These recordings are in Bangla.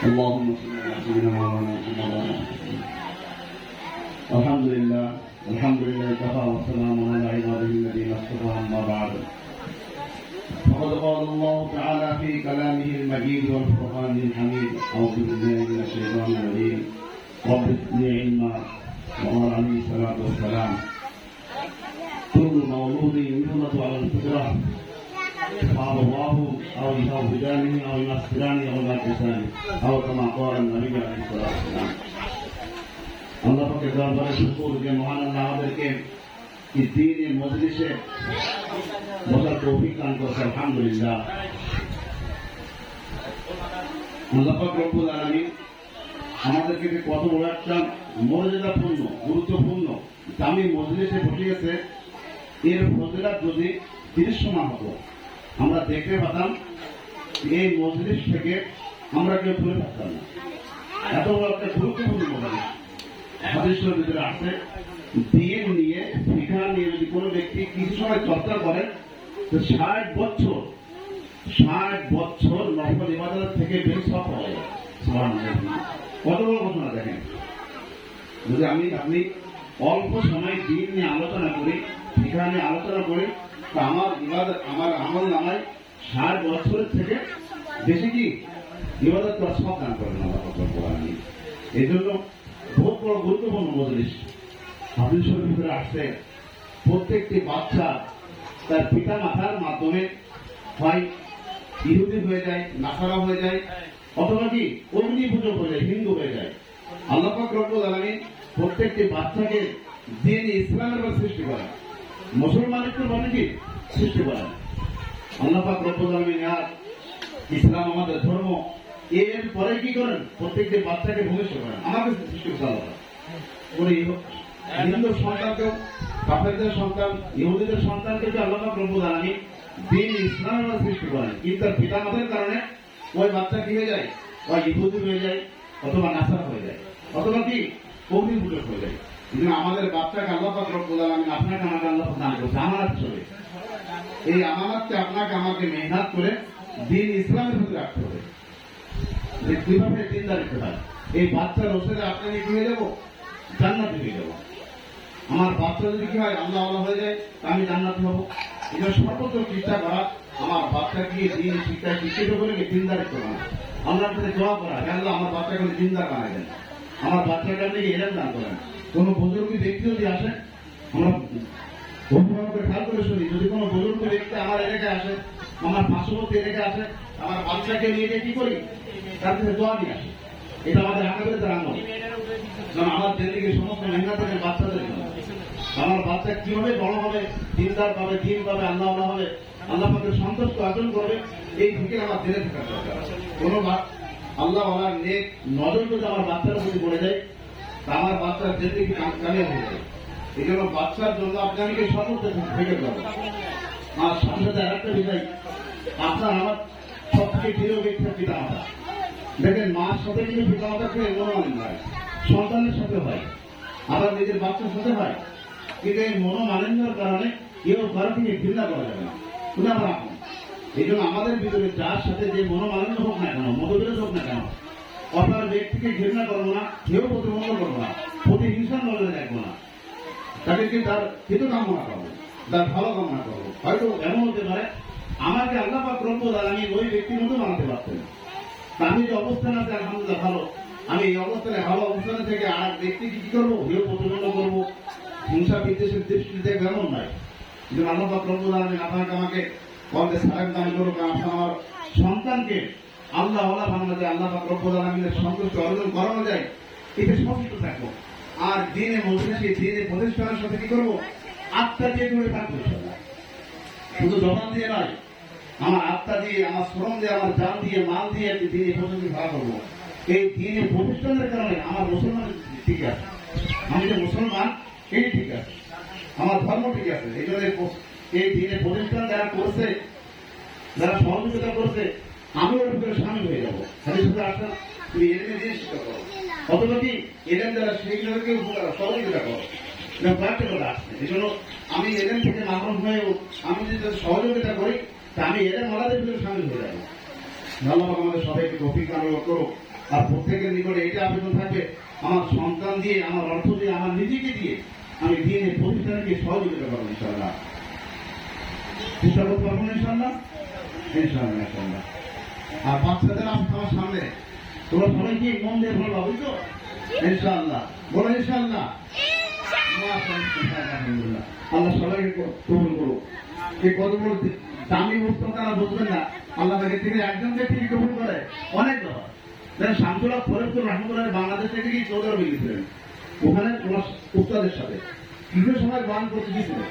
اللهم صل على سيدنا مولانا محمد الحمد لله الحمد لله كفى والسلام على عباده الذين اصطفى أما بعد. فقد قال الله تعالى في كلامه المجيد والفرقان الحميد أعوذ بالله من الشيطان الرجيم. رب زدني علما. وقال عليه الصلاة والسلام كل مولود يولد على الفطرة. قال الله او يهودانه او ينصرانه او يمجسانه او كما قال النبي عليه الصلاه والسلام আল্লাহ পাকের দরবারে শুকুর যে মহান আল্লাহ আমাদেরকে এই দিনে মজলিসে বসার তৌফিক দান করেছে আলহামদুলিল্লাহ আল্লাহ পাক রব্বুল আলামিন আমাদেরকে যে কত বড় একটা মর্যাদাপূর্ণ গুরুত্বপূর্ণ দামি মজলিসে বসিয়েছে এর ফজিলাত যদি তিরিশ সমান হতো আমরা দেখতে পেতাম এই মজলিস থেকে আমরা কেউ দূরে থাকতাম না। এত বড় একটা গুরুত্বপূর্ণ মজলিস। হাদিসের ভিতরে আছে দিন নিয়ে শিক্ষা নিয়ে যদি কোনো ব্যক্তি কিছু সময় চর্চা করেন, তো ষাট বছর ষাট বছর নফল ইবাদত থেকে বেশ সব যায়। কত বড় ঘটনা দেখেন? যদি আমি, আপনি অল্প সময় দিন নিয়ে আলোচনা করি শিক্ষা নিয়ে আলোচনা করি আমার ইবাদত আমার আমল নামায় ষাট বছরের থেকে বেশি কি? ইবাদত করা সব দান করেন আল্লাহ এই জন্য বহুত বড় গুরুত্বপূর্ণ মজলিস। হাদিসের ভিতরে আসছে। প্রত্যেকটি বাচ্চা তার পিতা মাতার মাধ্যমে হয়, ইহুদি হয়ে যায়, নাসারা হয়ে যায়, অথবা কি? অগ্নি পুজো হয়ে যায়, হিন্দু হয়ে যায়। আল্লাহ রব্বুল আলামিন প্রত্যেকটি বাচ্চাকে দিন ইসলামের সৃষ্টি করেন। মুসলমানের মানে কি? সৃষ্টি করেন আল্লাহ পাক রব্বুল আর ইসলাম আমাদের ধর্ম, এর পরে কি করেন? প্রত্যেকটি বাচ্চাকে ভূমিষ্ঠ করেন। আমাকে সৃষ্টি করতে আলাদা করে হিন্দু সন্তানকেও কাফেরদের সন্তান, ইহুদিদের সন্তানকে যে আল্লাহ রব্বুল আলামিন দিন ইসলামের সৃষ্টি করেন। কিন্তু তার পিতা মাতার কারণে ওই বাচ্চা কি হয়ে যায়? ওই ইহুদি হয়ে যায়, অথবা নাসার হয়ে যায়। অথবা কি? অগ্নি পূজক হয়ে যায়। কিন্তু আমাদের বাচ্চাকে আল্লাহ রব্বুল আলামিন আপনাকে আমাকে আল্লাহ দান করেছে, আমানত চলে এই আমানতকে আপনাকে আমাকে মেহনত করে দিন ইসলামের ভিতরে রাখতে হবে। যে কীভাবে চিন্তা রাখতে হয়। এই বাচ্চার ওষুধে আপনাকে কি হয়ে যাব? জান্নাত হয়ে যাব। আমার বাচ্চা যদি কি হয়, আল্লাহ আল্লাহ হয়ে যায়, তা আমি জান্নাত হব। এটা সর্বোচ্চ চেষ্টা করা আমার বাচ্চাকে দিন শিক্ষায় শিক্ষিত করে কি চিন্তা রাখতে পারে আল্লাহর সাথে দোয়া করা আল্লাহ, আমার বাচ্চাকে চিন্তা বানায় দেন। আমার বাচ্চাকে আপনি এরম দান করেন? কোন বুজুর্গ ব্যক্তি যদি আসে, আমরা খেয়াল করে শুনি। যদি কোনো বুজুর্গ ব্যক্তি আমার এলাকায় আসে, আমার পার্শ্ববর্তী এলাকায় আসে, আমার বাচ্চাকে নিয়ে গিয়ে কি করি? তার কাছে দোয়া নিয়ে আসে। এটা আমাদের আকাবের তার আমল কারণ আমার দিকে সমস্ত মেহনত থাকে বাচ্চাদের আমার বাচ্চা কীভাবে বড় হবে দিনদার পাবে দিন পাবে, আল্লাহ আল্লাহ হবে, আল্লাহ পাকে সন্তুষ্ট অর্জন করবে, এই দিকে আমার জেনে থাকা দরকার। কোনো আল্লাহ আমার নেক নজর যদি আমার বাচ্চার প্রতি পড়ে যায় আমার বাচ্চার জেনে কি কামিয়াব হয়ে এই জন্য বাচ্চার জন্য আপনাকে সতর্ক থেকে যাবে আর সাথে সাথে আরেকটা বিষয় আপনার আমার সব থেকে প্রিয় ব্যক্তি পিতা মাতা দেখেন, মার সাথে কিন্তু পিতা মাতাকে মনোমালিন হয় সন্তানের সাথে হয়। আবার নিজের বাচ্চার সাথে হয়। কিন্তু এই মনোমালিন্যর কারণে কেউ কারও থেকে ঘৃণা করা যাবে না। আমরা এই জন্য আমাদের ভিতরে যার সাথে যে মনোমালিন্য হোক না কেন, মতবিরোধ হোক না কেন অপর ব্যক্তিকে ঘৃণা করব না কেউ প্রতিবন্ধ করব না প্রতিহিংসার নজরে দেখব না। তাদেরকে তার হিত কামনা করব, তার ভালো কামনা করব। হয়তো এমন হতে পারে, আমাকে আল্লাহ পাক রব্বুল আলামিন ওই ব্যক্তির মতো বানাতে পারতেন আমি যে অবস্থান আছে আলহামদুলিল্লাহ ভালো। আমি এই অবস্থানে ভালো অবস্থানে থেকে আর এক ব্যক্তিকে কি করব? হিও প্রতিবন্ধ করব? হিংসা বিদ্বেষের দৃষ্টিতে কেমন নয় কিন্তু আল্লাহ পাক রব্বুল আলামিন আপনাকে আমাকে বলতে সাহেব দান করুক আপনার সন্তানকে আল্লাহ ওলা যায় আল্লাহ রব্বুল আলামিনের সন্তুষ্ট অর্জন করানো যায়, এতে সন্তুষ্ট থাকব। আর দিনে মজলিসে, দিনে প্রতিষ্ঠানের সাথে কি করব? আত্মা দিয়ে জুড়ে থাকব শুধু জবান দিয়ে নয়, আমার আত্মা দিয়ে, আমার শ্রম দিয়ে, আমার জান দিয়ে, মাল দিয়ে আমি দিনে প্রতিষ্ঠান ভাড়া করব। এই দিনে প্রতিষ্ঠানের কারণে আমার মুসলমান ঠিক আছে। আমি যে মুসলমান, এই ঠিক আছে। আমার ধর্ম ঠিক আছে। এই জন্য এই দিনে প্রতিষ্ঠান যারা করছে, যারা সহযোগিতা করছে আমি ওর ভিতরে সামিল হয়ে যাব। হাদিস শুধু আসলাম তুমি এলেমে দিয়ে শিক্ষা করো। অথবা কি এলেম যারা সেইগুলোকে উপকার সহযোগিতা করো। এটা প্র্যাকটিক্যাল আসছে এই জন্য আমি এলেম থেকে মাহরুম হয়েও আমি যদি সহযোগিতা করি, তা আমি এলেম ওনাদের ভিতরে সামিল হয়ে যাব। আল্লাহ আমাদের সবাইকে তৌফিক দান করো আর প্রত্যেকের নিকটে এটা আবেদন থাকবে, আমার সন্তান দিয়ে, আমার অর্থ দিয়ে, আমার নিজেকে দিয়ে আমি দিনের প্রতিষ্ঠানকে সহযোগিতা করব না ইনশাআল্লাহ? ইনশাআল্লাহ ইনশাআল্লাহ। আর বাচ্চাদের আসতে আমার সামনে। তোমরা সবাই কি মন দিয়ে ভালো বুঝছ ইনশাআল্লাহ। বলো ইনশাআল্লাহ। আল্লাহ সবাইকে কবুল করো এই কত বড় দামি বস্তু তারা বুঝবেন না। আল্লাহ তাকে তিনি একজনকে তিনি কবুল করে? অনেক দফা দেখেন শামসুল্লাহ ফরিদপুর রহমতুল্লাহ বাংলাদেশ থেকে কি সৌদি আরবে ওখানে ওনার উস্তাদের সাথে। কিছু সময় বয়ান করতে গিয়েছিলেন?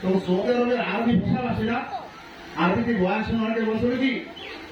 তো সৌদি আরবের আরবি ভাষাভাষীরা আরবিতে বয়ান শুনে অনেকে বলছিল কি